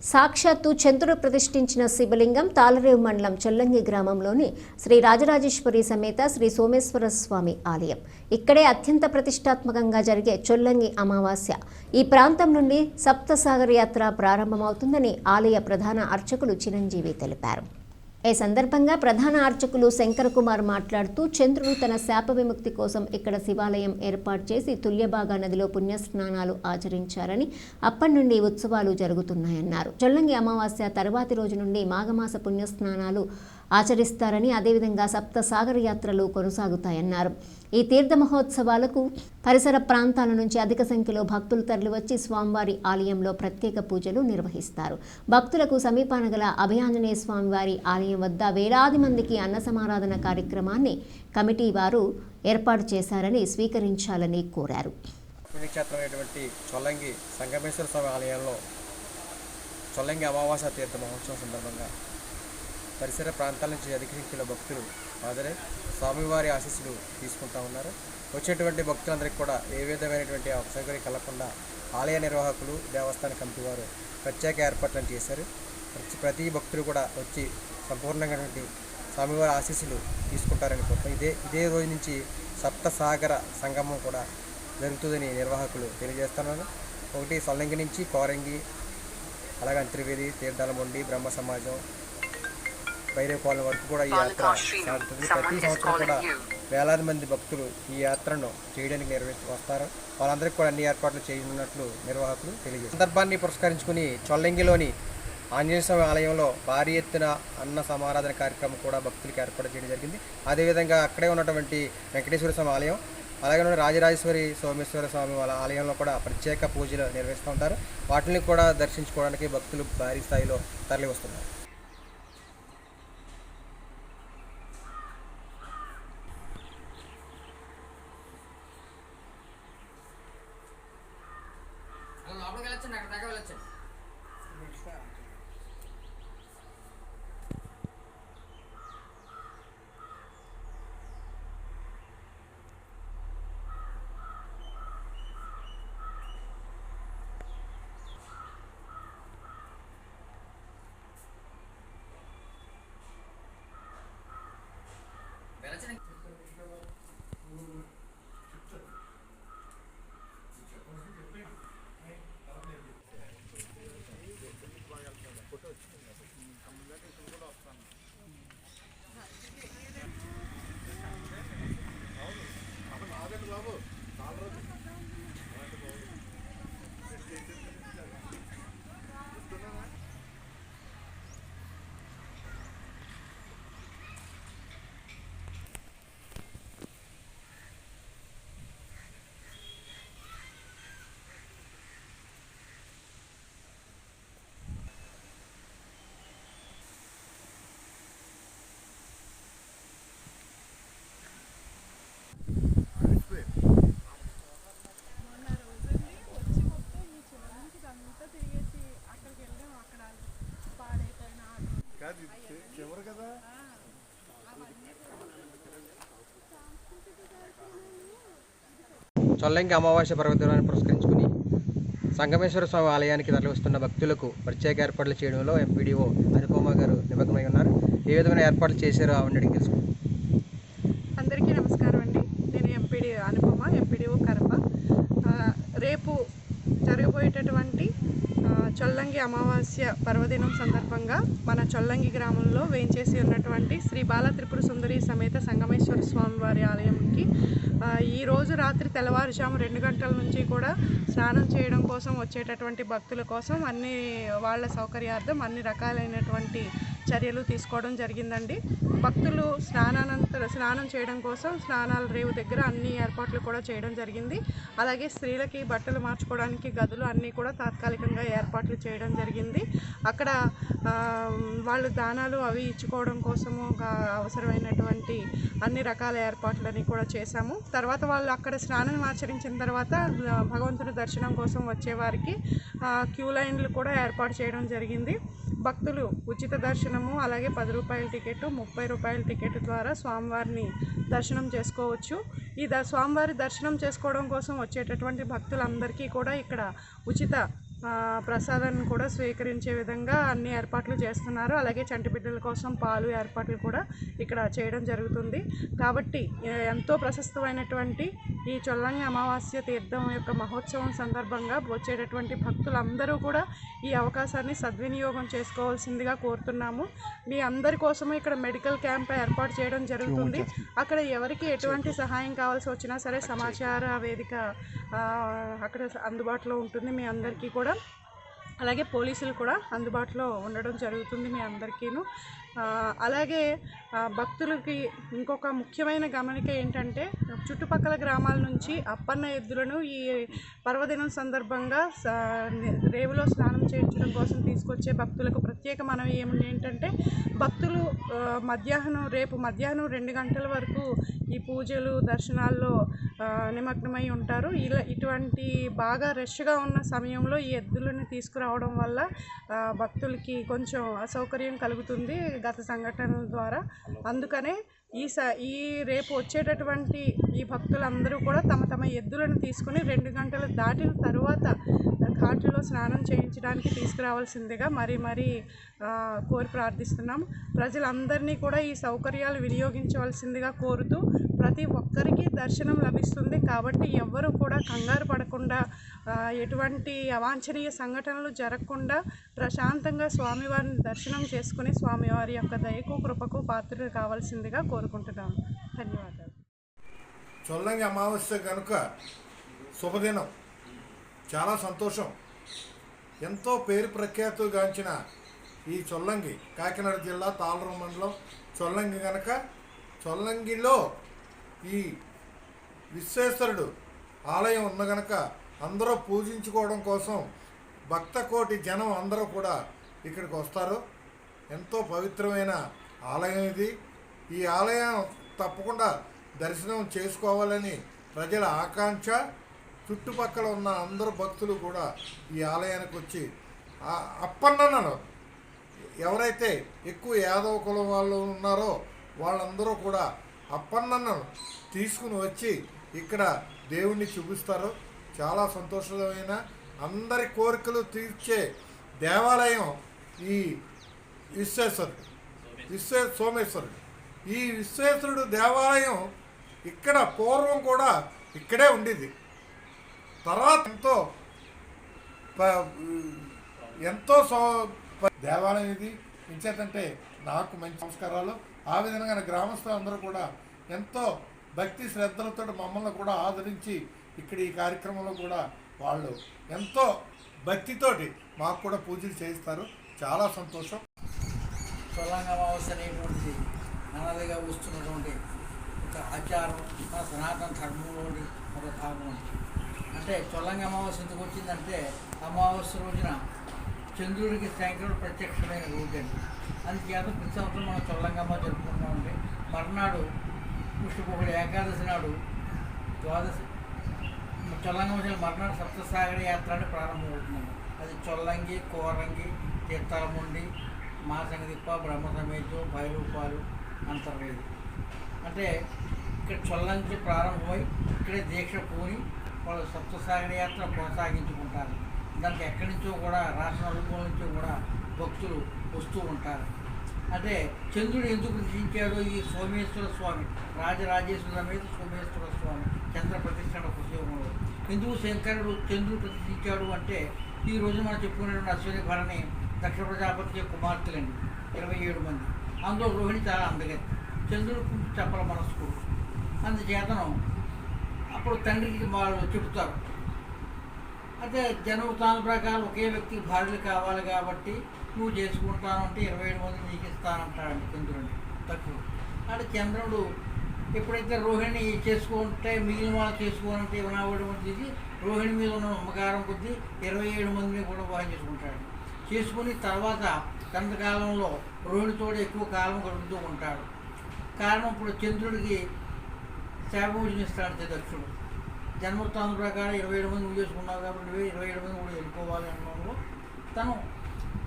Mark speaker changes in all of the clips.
Speaker 1: సాక్షాత్తు చంద్రుడు ప్రతిష్ఠించిన శివలింగం తాలరేవు మండలం చొల్లంగి గ్రామంలోని శ్రీ రాజరాజేశ్వరి సమేత శ్రీ సోమేశ్వర స్వామి ఆలయం. ఇక్కడే అత్యంత ప్రతిష్టాత్మకంగా జరిగే చొల్లంగి అమావాస్య. ఈ ప్రాంతం నుండి సప్తసాగర్ యాత్ర ప్రారంభమవుతుందని ఆలయ ప్రధాన అర్చకులు చిరంజీవి తెలిపారు. ఈ సందర్భంగా ప్రధాన అర్చకులు శంకర్ కుమార్ మాట్లాడుతూ చంద్రుడు తన శాప విముక్తి కోసం ఇక్కడ శివాలయం ఏర్పాటు చేసి తుల్యభాగా నదిలో పుణ్యస్నానాలు ఆచరించారని అప్పటి నుండి ఉత్సవాలు జరుగుతున్నాయన్నారు. చొల్లంగి అమావాస్య తర్వాతి రోజు నుండి మాఘమాస పుణ్యస్నానాలు ఆచరిస్తారని అదేవిధంగా సప్త సాగర యాత్రలు కొనసాగుతాయన్నారు. ఈ తీర్థ మహోత్సవాలకు పరిసర ప్రాంతాల నుంచి అధిక సంఖ్యలో భక్తులు తరలివచ్చి స్వామివారి ఆలయంలో ప్రత్యేక పూజలు నిర్వహిస్తారు. భక్తులకు సమీపాన గల అభయాంజనేయ స్వామివారి ఆలయం వద్ద వేలాది మందికి అన్న సమారాధన కార్యక్రమాన్ని కమిటీ వారు ఏర్పాటు చేశారని స్వీకరించాలని కోరారు.
Speaker 2: పుణ్యక్షేత్రమైనటువంటి చొల్లంగి సంగమేశ్వర స్వామి ఆలయంలో చొల్లంగి తీర్థ మహోత్సవం సందర్భంగా పరిసర ప్రాంతాల నుంచి అధిక సంఖ్యలో భక్తులు హాజరై స్వామివారి ఆశీస్సులు తీసుకుంటా ఉన్నారు. వచ్చేటువంటి భక్తులందరికీ కూడా ఏ విధమైనటువంటి అసౌకర్యం కలగకుండా ఆలయ నిర్వాహకులు దేవస్థాన కమిటీ వారు ప్రత్యేక ఏర్పాట్లను చేశారు. ప్రతి ప్రతి భక్తులు కూడా వచ్చి సంపూర్ణమైనటువంటి స్వామివారి ఆశీస్సులు తీసుకుంటారని కోరుతాం ఇదే ఇదే రోజు నుంచి సప్త సాగర సంగమం కూడా జరుగుతుందని నిర్వాహకులు తెలియజేస్తున్నారు. ఒకటి సొల్లంగి నుంచి కోరంగి అలాగే అంతర్వేది తీర్థాలమండి బ్రహ్మ సమాజం భైరవపాలెం వరకు కూడా ఈ యాత్ర సాగుతుంది. ప్రతి సంవత్సరం కూడా వేలాది మంది భక్తులు ఈ యాత్రను చేయడానికి నిర్వహిస్తూ వస్తారు. వాళ్ళందరికీ కూడా అన్ని ఏర్పాట్లు చేయనున్నట్లు నిర్వాహకులు తెలియజేస్తారు సందర్భాన్ని పురస్కరించుకుని చొల్లంగిలోని ఆంజనేయ స్వామి ఆలయంలో భారీ ఎత్తున అన్న సమారాధన కార్యక్రమం కూడా భక్తులకు ఏర్పాటు చేయడం జరిగింది. అదేవిధంగా అక్కడే ఉన్నటువంటి వెంకటేశ్వర స్వామి ఆలయం అలాగే ఉన్న రాజరాజేశ్వరి సోమేశ్వర స్వామి వాళ్ళ ఆలయంలో కూడా ప్రత్యేక పూజలు నిర్వహిస్తూ ఉంటారు. వాటిని కూడా దర్శించుకోవడానికి భక్తులు భారీ స్థాయిలో తరలి వస్తున్నారు
Speaker 3: వెళ్ళొచ్చండి అక్కడ దాకా వెళ్ళొచ్చండి
Speaker 4: చివరి కదా?
Speaker 2: చొల్లంగి అమావాస్య పర్వదినాన్ని పురస్కరించుకుని సంగమేశ్వర స్వామి ఆలయానికి తరలివస్తున్న భక్తులకు ప్రత్యేక ఏర్పాట్లు చేయడంలో ఎంపీడీఓ అనుపమ గారు నిమగ్నమై ఉన్నారు. ఏ విధమైన ఏర్పాట్లు చేశారో ఆవిడ అడిగి
Speaker 5: అందరికీ నమస్కారం అండి. నేను ఎంపీడీ అనుపమ ఎంపీడీఓ కరప. రేపు జరగబోయేటటువంటి చొల్లంగి అమావాస్య పర్వదినం సందర్భంగా మన చొల్లంగి గ్రామంలో వేయించేసి ఉన్నటువంటి శ్రీ బాల త్రిపుర సుందరి సమేత సంగమేశ్వర స్వామి వారి ఆలయంకి ఈరోజు రాత్రి తెల్లవారుజాము రెండు గంటల నుంచి కూడా స్నానం చేయడం కోసం వచ్చేటటువంటి భక్తుల కోసం అన్ని వాళ్ళ సౌకర్యార్థం అన్ని రకాలైనటువంటి చర్యలు తీసుకోవడం జరిగిందండి. భక్తులు స్నానానంతర స్నానం చేయడం కోసం స్నానాల రేవు దగ్గర అన్ని ఏర్పాట్లు కూడా చేయడం జరిగింది. అలాగే స్త్రీలకి బట్టలు మార్చుకోవడానికి గదులు అన్నీ కూడా తాత్కాలికంగా ఏర్పాటు ఏర్పాట్లు చేయడం జరిగింది. అక్కడ వాళ్ళు దానాలు అవి ఇచ్చుకోవడం కోసము అవసరమైనటువంటి అన్ని రకాల ఏర్పాట్లని కూడా చేశాము. తర్వాత వాళ్ళు అక్కడ స్నానం ఆచరించిన తర్వాత భగవంతుడి దర్శనం కోసం వచ్చేవారికి క్యూ లైన్లు కూడా ఏర్పాటు చేయడం జరిగింది. భక్తులు ఉచిత దర్శనము అలాగే పది రూపాయల టికెట్ ముప్పై రూపాయల టికెట్ ద్వారా స్వామివారిని దర్శనం చేసుకోవచ్చు. ఈ ద స్వామివారి దర్శనం చేసుకోవడం కోసం వచ్చేటటువంటి భక్తులందరికీ కూడా ఇక్కడ ఉచిత ప్రసాదాన్ని కూడా స్వీకరించే విధంగా అన్ని ఏర్పాట్లు చేస్తున్నారు. అలాగే చంటి బిడ్డల కోసం పాలు ఏర్పాట్లు కూడా ఇక్కడ చేయడం జరుగుతుంది. కాబట్టి ఎంతో ప్రశస్తమైనటువంటి ఈ చొల్లంగి అమావాస్య తీర్థం యొక్క మహోత్సవం సందర్భంగా వచ్చేటటువంటి భక్తులందరూ కూడా ఈ అవకాశాన్ని సద్వినియోగం చేసుకోవాల్సిందిగా కోరుతున్నాము. మీ అందరి కోసము ఇక్కడ మెడికల్ క్యాంప్ ఏర్పాటు చేయడం జరుగుతుంది. అక్కడ ఎవరికి ఎటువంటి సహాయం కావాల్సి వచ్చినా సరే సమాచార వేదిక అక్కడ అందుబాటులో ఉంటుంది. మీ అందరికీ కూడా అలాగే పోలీసులు కూడా అందుబాటులో ఉండడం జరుగుతుంది మీ అందరికీను. అలాగే భక్తులకి ఇంకొక ముఖ్యమైన గమనిక ఏంటంటే చుట్టుపక్కల గ్రామాల నుంచి అప్పన్న ఎద్దులను ఈ పర్వదినం సందర్భంగా రేవులో స్నానం చేయించడం కోసం తీసుకొచ్చే భక్తులకు ప్రత్యేక మనవి ఏమి ఏంటంటే భక్తులు మధ్యాహ్నం రేపు మధ్యాహ్నం రెండు గంటల వరకు ఈ పూజలు దర్శనాల్లో నిమగ్నమై ఉంటారు. ఇలా ఇటువంటి బాగా రష్గా ఉన్న సమయంలో ఈ ఎద్దులను తీసుకురావడం వల్ల భక్తులకి కొంచెం అసౌకర్యం కలుగుతుంది గత సంఘటనల ద్వారా. అందుకనే ఈ స ఈ రేపు వచ్చేటటువంటి ఈ భక్తులందరూ కూడా తమ తమ ఎద్దులను తీసుకుని రెండు గంటలు దాటిన తరువాత ఘాట్లో స్నానం చేయించడానికి తీసుకురావాల్సిందిగా మరి మరి కోరి ప్రార్థిస్తున్నాం. ప్రజలందరినీ కూడా ఈ సౌకర్యాలు వినియోగించవలసిందిగా కోరుతూ ప్రతి ఒక్కరికి దర్శనం లభిస్తుంది. కాబట్టి ఎవ్వరూ కూడా కంగారు పడకుండా ఎటువంటి అవాంఛనీయ సంఘటనలు జరగకుండా ప్రశాంతంగా స్వామివారిని దర్శనం చేసుకుని స్వామివారి యొక్క దయకు కృపకు పాత్రలు కావాల్సిందిగా కోరుకుంటున్నాము. ధన్యవాదాలు.
Speaker 4: చొల్లంగి అమావాస్య కనుక శుభదినం. చాలా సంతోషం. ఎంతో పేరు ప్రఖ్యాతుగాంచిన ఈ చొల్లంగి కాకినాడ జిల్లా తాళరం మండలం చొల్లంగి కనుక చొల్లంగిలో ఈ విశ్వేశ్వరుడు ఆలయం ఉన్న గనక అందరూ పూజించుకోవడం కోసం భక్త కోటి జనం అందరూ కూడా ఇక్కడికి వస్తారు. ఎంతో పవిత్రమైన ఆలయం ఇది. ఈ ఆలయం తప్పకుండా దర్శనం చేసుకోవాలని ప్రజల ఆకాంక్ష. చుట్టుపక్కల ఉన్న అందరు భక్తులు కూడా ఈ ఆలయానికి వచ్చి అప్పన్నన్నను అప్పన్నను ఎవరైతే ఎక్కువ యాదవ కులం వాళ్ళు ఉన్నారో వాళ్ళందరూ కూడా అప్పన్నను తీసుకుని వచ్చి ఇక్కడ దేవుణ్ణి చూపిస్తారు. చాలా సంతోషమైన అందరి కోరికలు తీర్చే దేవాలయం ఈ విశ్వేశ్వరుడు. విశ్వే సోమేశ్వరుడు. ఈ విశ్వేశ్వరుడు దేవాలయం ఇక్కడ పూర్వం కూడా ఇక్కడే ఉండేది. తర్వాత ఎంతో ఎంతో సో దేవాలయం ఇది. ఇంచేతంటే నాకు మంచి సంస్కారాలు. ఆ విధంగా గ్రామస్తులు అందరూ కూడా ఎంతో భక్తి శ్రద్ధలతో మమ్మల్ని కూడా ఆదరించి ఇక్కడ ఈ కార్యక్రమంలో కూడా వాళ్ళు ఎంతో భక్తితోటి మాకు కూడా పూజలు చేయిస్తారు. చాలా సంతోషం.
Speaker 6: సొల్లంగ అమావాస్య అనేటువంటిది అనాదిగా వస్తున్నటువంటి ఒక ఆచారం మన సనాతన ధర్మంలోని ఒక భాగం అంటే చొల్లంగ అమావాస్య ఎందుకు వచ్చిందంటే అమావాస్య రోజున చంద్రుడికి శంకరుడు ప్రత్యక్షమైన రోజు అండి. అందుచేత ప్రతి సంవత్సరం మనం చొల్లంగమ్మ జరుపుకుంటామండి మర్నాడు పుష్పకుడు ఏకాదశి నాడు ద్వాదశి. చొల్లంగమ్మ మర్నాడు సప్తసాగర యాత్ర అని ప్రారంభమవుతుందండి. అది చొల్లంగి కోరంగి తీర్థాలముండి మాసంగదిప్ప బ్రహ్మ సమేతం భైరూపాలు అంతర్వేది. అంటే ఇక్కడ చొల్లంగి ప్రారంభమై ఇక్కడే దీక్ష పూని వాళ్ళు సప్తసాగర యాత్ర కొనసాగించుకుంటారు. దానికి ఎక్కడి నుంచో కూడా రాష్ట్ర నలుగుల నుంచో కూడా భక్తులు వస్తూ ఉంటారు. అంటే చంద్రుడు ఎందుకు రచించాడో ఈ సోమేశ్వర స్వామి రాజరాజేశ్వర మీద సోమేశ్వర స్వామి చంద్ర ప్రతిష్ఠాన పుస్తకంలో ఎందుకు శంకరుడు చంద్రుడు ప్రతిష్ఠించాడు అంటే ఈ రోజు మనం చెప్పుకునేటువంటి అశ్విని భరణి దక్ష ప్రజాపతి కుమార్తెలండి ఇరవై ఏడు మంది. అందులో రోహిణి చాలా అందగత్తి. చంద్రుడు చెప్పల మనస్కుడు అందుచేతను అప్పుడు తండ్రికి వాళ్ళు చెబుతారు అంటే జనవృత్తాల ప్రకారం ఒకే వ్యక్తికి భార్యలు కావాలి కాబట్టి నువ్వు చేసుకుంటాను అంటే ఇరవై ఏడు మంది నీకు ఇస్తానంటాడండి చంద్రుడిని. తక్కువ. అంటే చంద్రుడు ఎప్పుడైతే రోహిణి చేసుకుంటే మిగిలిన వాళ్ళు చేసుకోవాలంటే ఇరవై మంది రోహిణి మీద ఉన్న మమకారం కొద్దీ ఇరవై ఏడు మందిని కూడా వివాహం చేసుకుంటాడు. చేసుకుని తర్వాత కొంతకాలంలో రోహిణితో ఎక్కువ కాలం గడుపుతూ ఉంటాడు. కారణం ఇప్పుడు చంద్రుడికి శాపభోజనం ఇస్తాడు దక్షుడు. జన్మవృత్తాంతం ప్రకారం ఇరవై ఏడు మంది నువ్వు చేసుకున్నావు కాబట్టి నువ్వే ఇరవై ఏడు మంది కూడా వెళ్ళిపోవాలి అనడంలో తను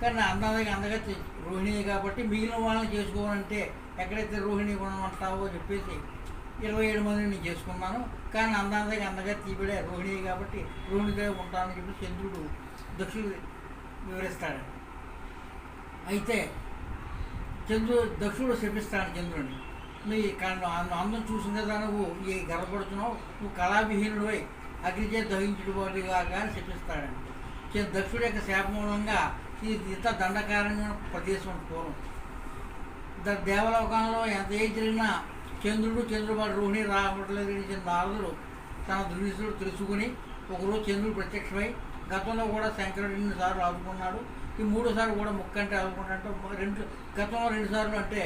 Speaker 6: కానీ అందానికి అందగా రోహిణి కాబట్టి మిగిలిన వాళ్ళని చేసుకోవాలంటే ఎక్కడైతే రోహిణి గుణం అంటావో చెప్పేసి ఇరవై ఏడు మందిని నేను చేసుకున్నాను. కానీ అందానికి అందగా తీపిడే రోహిణి కాబట్టి రోహిణిగా ఉంటానని చెప్పి చంద్రుడు దక్షుడు వివరిస్తాడు. అయితే చంద్రుడు దక్షుడు శపిస్తాడు చంద్రుడిని. నీ కన్ను అందం చూసిన కదా నువ్వు ఈ గర్వపడుతున్నావు నువ్వు కళావిహీనుడివై అగ్నిచే దహించుడు వాడిగా కానీ శపిస్తాడని చే- యొక్క శాప మూలంగా ఇంత దండకారణ్య ప్రదేశం పూర్వం ద దేవలోకంలో ఎంత ఏం జరిగినా చంద్రుడు చంద్రుబాటు రోహిణి రావట్లేదు చెందిన నారదుడు తన దృష్టిలో తెలుసుకుని ఒకరోజు చంద్రుడు ప్రత్యక్షమై గతంలో కూడా శంకరుడు సార్లు ఆదుకున్నాడు ఈ మూడోసారి కూడా ముక్కంటే ఆదుకున్నట్టు రెండు గతంలో రెండుసార్లు అంటే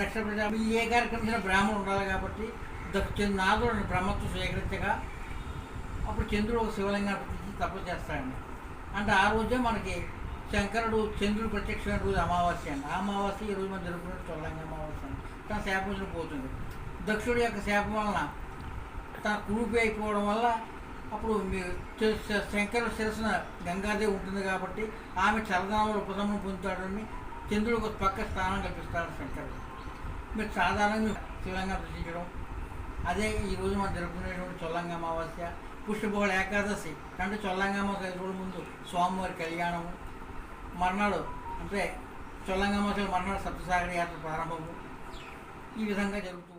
Speaker 6: దక్షిణ ప్రజా ఏ కార్యక్రమం బ్రాహ్మణుడు ఉండాలి కాబట్టి దక్ష నాదుడు బ్రహ్మత్వం స్వీకరించగా అప్పుడు చంద్రుడు ఒక శివలింగాన్ని ప్రతిష్ఠించి తపస్సు చేస్తాడండి. అంటే ఆ రోజే మనకి శంకరుడు చంద్రుడు ప్రత్యక్షమైన రోజు అమావాస్య అండి. ఆ అమావాస్య ఈ రోజు మనం జరుపుకునే చొల్లంగా అమావాస్య అండి. తన శాపం పోతుంది. దక్షుడి యొక్క శాపం వలన తన కురుపి అయిపోవడం వల్ల అప్పుడు మీ శంకరుడు శిరసన గంగాదేవి ఉంటుంది కాబట్టి ఆమె చలదనంలో ఉపశమనం పొందుతాడని చంద్రుడికి ఒక పక్క స్థానం కల్పిస్తాడు శంకరుడు. మీరు సాధారణంగా శివంగా ప్రశ్నించడం అదే ఈరోజు మనం జరుపుకునేటువంటి చొల్లంగ అమావాస్య పుష్పబోళ ఏకాదశి అంటే చొల్లంగ అమావాస్య ఐదు రోజుల ముందు స్వామివారి కళ్యాణము మర్నాడు అంటే చొల్లంగ అమావాస్య మర్నాడు సప్తసాగర యాత్ర ప్రారంభము. ఈ విధంగా జరుగుతుంది